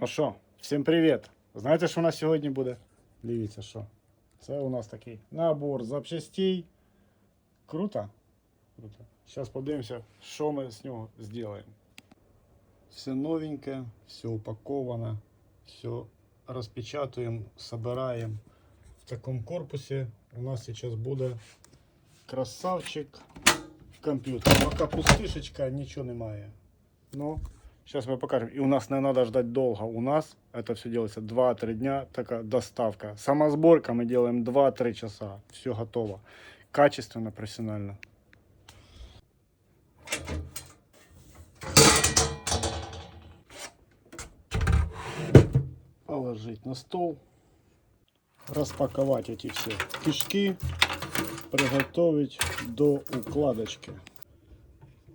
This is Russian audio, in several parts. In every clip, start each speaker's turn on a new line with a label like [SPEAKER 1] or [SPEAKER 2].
[SPEAKER 1] Ну що, всім привіт! Знаєте, що у нас сьогодні буде? Дивіться, що. Це у нас такий набор запчастей. Круто? Круто. Зараз подивимося, що ми з нього зробимо. Все новеньке, все упаковано, все розпечатуємо, собираємо. В такому корпусі у нас зараз буде красавчик комп'ютер. Поки пустишечка, нічого немає. Ну, Сейчас мы покажем. И у нас не надо ждать долго. У нас это все делается 2-3 дня. Такая доставка. Сама сборка мы делаем 2-3 часа. Все готово. Качественно, профессионально. Положить на стол. Распаковать эти все кишки. Приготовить до укладочки.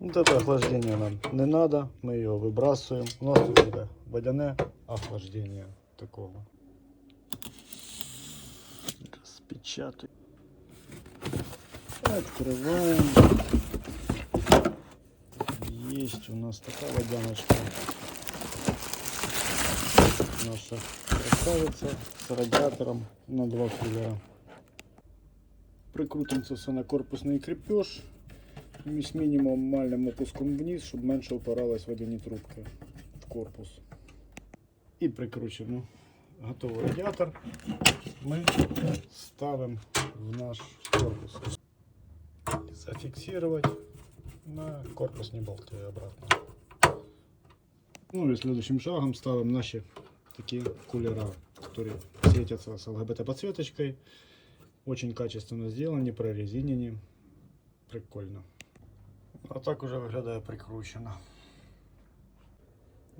[SPEAKER 1] Вот это охлаждение нам не надо, мы ее выбрасываем. У нас тут буде водяне охлаждение такого. Распечатай. Открываем. Есть у нас такая водяночка. Наша красавица с радиатором на два кулера. Прикрутим це все на корпусний крепеж з мінімальним опуском вниз, щоб менше опирались водяні трубки в корпус. І прикручуємо готовий радіатор. Ми ставимо в наш корпус. Зафиксировать на корпусні болти обратно. Ну и следующим шагом ставим наши такие кулера, которые светятся с ЛГБТ подсветочкой. Очень качественно сделаны, прорезинені. Прикольно. А так уже виглядає прикручено.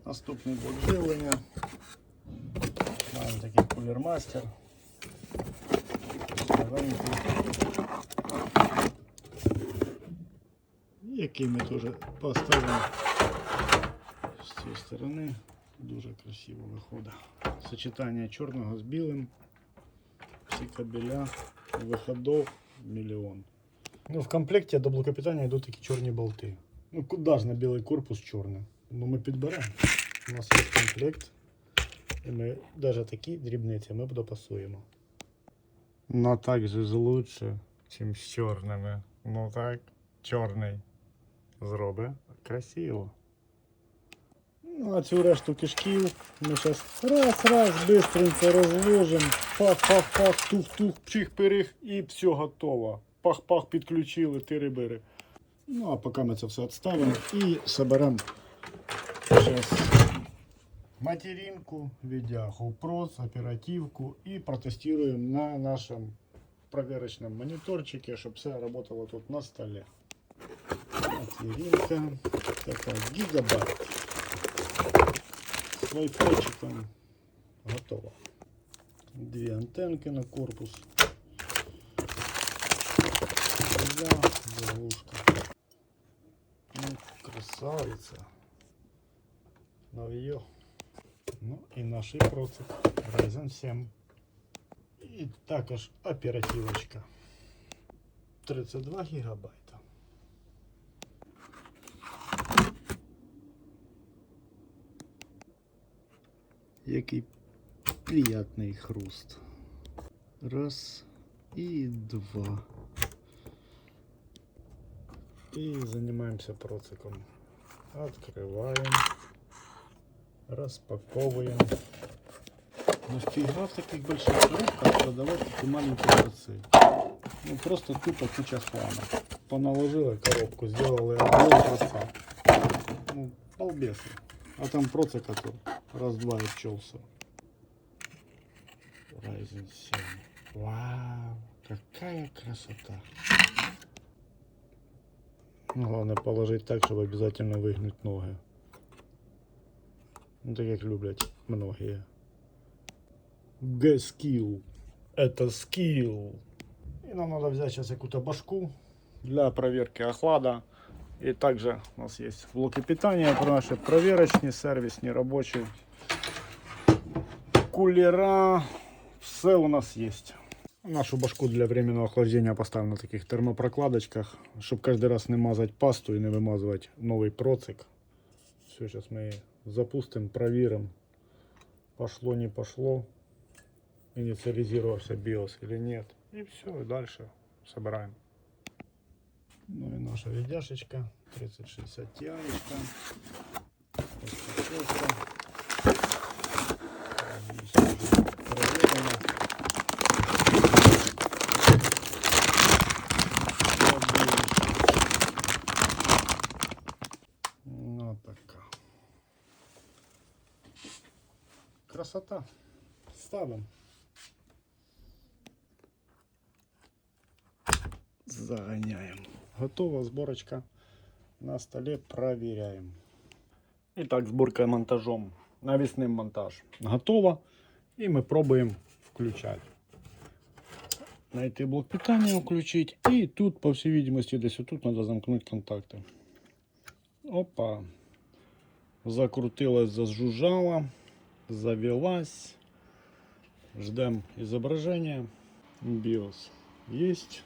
[SPEAKER 1] Наступний блок живлення. Маємо такий кулермастер. Новенький. Який ми теж поставимо з цієї сторони. Дуже красиво виходить. Сочетання чорного з білим. Всі кабеля, виходов мільйон. Ну, в комплекті до блока питання йдуть такі чорні болти. Ну, куди ж на білий корпус чорний? Ну, ми підберемо. У нас є комплект. І ми навіть такі дрібниці ми допасуємо. Ну так же ж лучше, ніж з чорними. Ну так, чорний зробить красиво. Ну, а цю решту кишків ми зараз раз-раз быстренько розложимо. Пах-пах-пах, тух-тух, пчих-пирих і все готово. Пах-пах підключили, тири-бири. Ну, а поки ми це все відставимо і соберемо зараз материнку, видяху, прос, оперативку і протестуємо на нашому проверочном мониторчике, щоб все работало тут на столе. Материнка, такая гигабайт. С вайфайчиком готово. Две антенки на корпус. Да, заглушка. Ну, красавица. Новье. Ну і наш процик Ryzen 7. І також оперативочка. 32 гігабайта. Який приятний хруст. Раз і два. И занимаемся проциком. Открываем. Распаковываем. Нафига в таких больших коробках продавать такие маленькие процы? Ну просто тупо куча хлама. Поналожила коробку, сделала объем проца. Ну, балбесы. А там процик раз-два и пчелся. Ryzen 7. Вау, какая красота. Главное положить так, чтобы обязательно выгнуть ноги. Ну, так как люблять многие. G-skill. Это скилл. И нам надо взять сейчас какую-то башку для проверки охлада. И также у нас есть блоки питания, наши проверочные, сервисные, рабочие. Кулера. Все у нас есть. Нашу башку для временного охлаждения поставим на таких термопрокладочках, чтобы каждый раз не мазать пасту и не вымазывать новый процик. Все, сейчас мы запустим, проверим. пошло, не пошло, инициализировался BIOS или нет. И все, и дальше собираем. Ну и наша видяшечка 3060 Ti. Распаковка. Здесь уже проверено. Ну така. Красота. Ставим. Загоняем. Готова сборочка на столе. Проверяем. Итак, сборка монтажом. Навесным монтаж. Готово. И мы пробуем включать. Найти блок питания, включить. И тут, по всей видимости, здесь вот тут надо замкнуть контакты. Опа. Закрутилась, зажужжала, завелась. Ждем изображения. BIOS есть.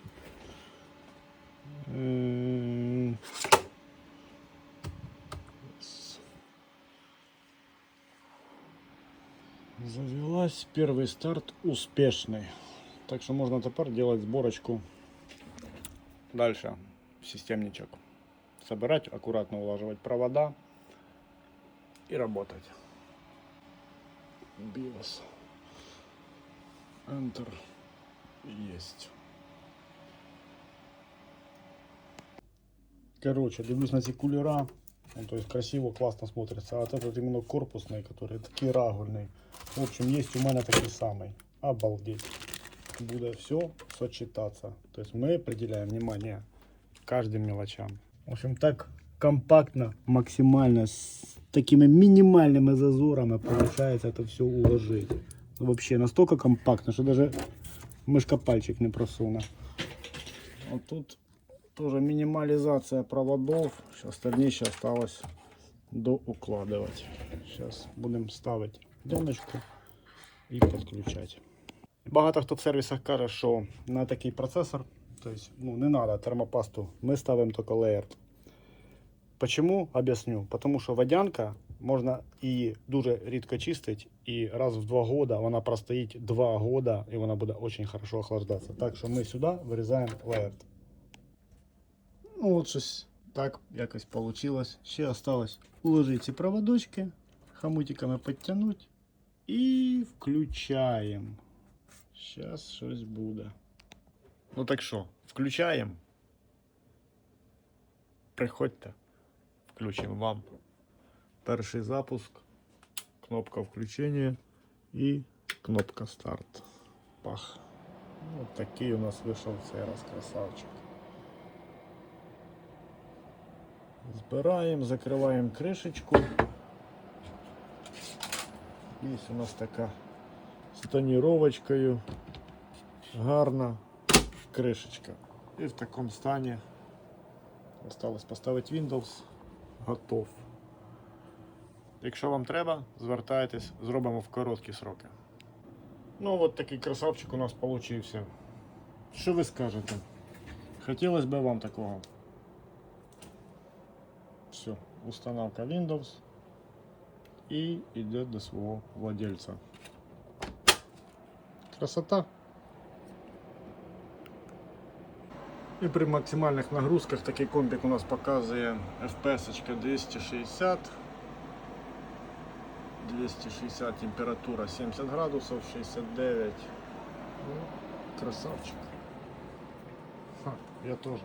[SPEAKER 1] С- Завелась. Первый старт успешный. Так что можно теперь делать сборочку дальше системничек. Собирать, аккуратно улаживать провода и работать. BIOS. Enter. Есть. Короче, дивлюсь на ці кулера. Ну, то есть красиво, классно смотрится. А вот этот именно корпусный, который такий рагульний. В общем, есть у мене такий самий. Обалдеть. Буде все сочетаться. То есть мы определяем внимание каждым мелочам. В общем, так компактно, максимально, такими минимальными зазорами получается это все уложить. Ну, Вообще настолько компактно, что даже мышка пальчик не просуне. Вот тут тоже минимализация проводов. Сейчас дальнейше осталось доукладывать. Сейчас будем ставить доночку і підключати. Багато хто в сервісах каже, що на такий процесор, тобто, ну, не треба термопасту, ми ставимо тільки Layered. Почему? Об'ясню. Тому що водянка можна її дуже рідко чистити, і раз в два года вона простоїть два года, і вона буде дуже хорошо охлаждатися. Так що ми сюди вирізаємо Layered. Ну, от щось так якось вийшло. Ще осталось уложити ці проводочки, хомутиками підтягнути і включаємо. Зараз щось буде. Ну так що, включаємо. Приходьте, включимо вам. Перший запуск, кнопка включення і кнопка старт. Пах. Ось такий у нас вийшов цей раз красавчик. Збираємо, закриваємо кришечку. Є у нас така з тоніровочкою. Гарна кришечка. І в такому стані осталось поставити Windows. Готов. Якщо вам треба, звертайтесь, зробимо в короткі сроки. Ну, от такий красавчик у нас получився. Що ви скажете? Хотілося б вам такого. Все, установка Windows и идет до своего владельца. Красота. І при максимальних нагрузках такий комбік у нас показує FPS 260. 260 температура 70 градусов, 69. Ну, красавчик. Ха, я тоже.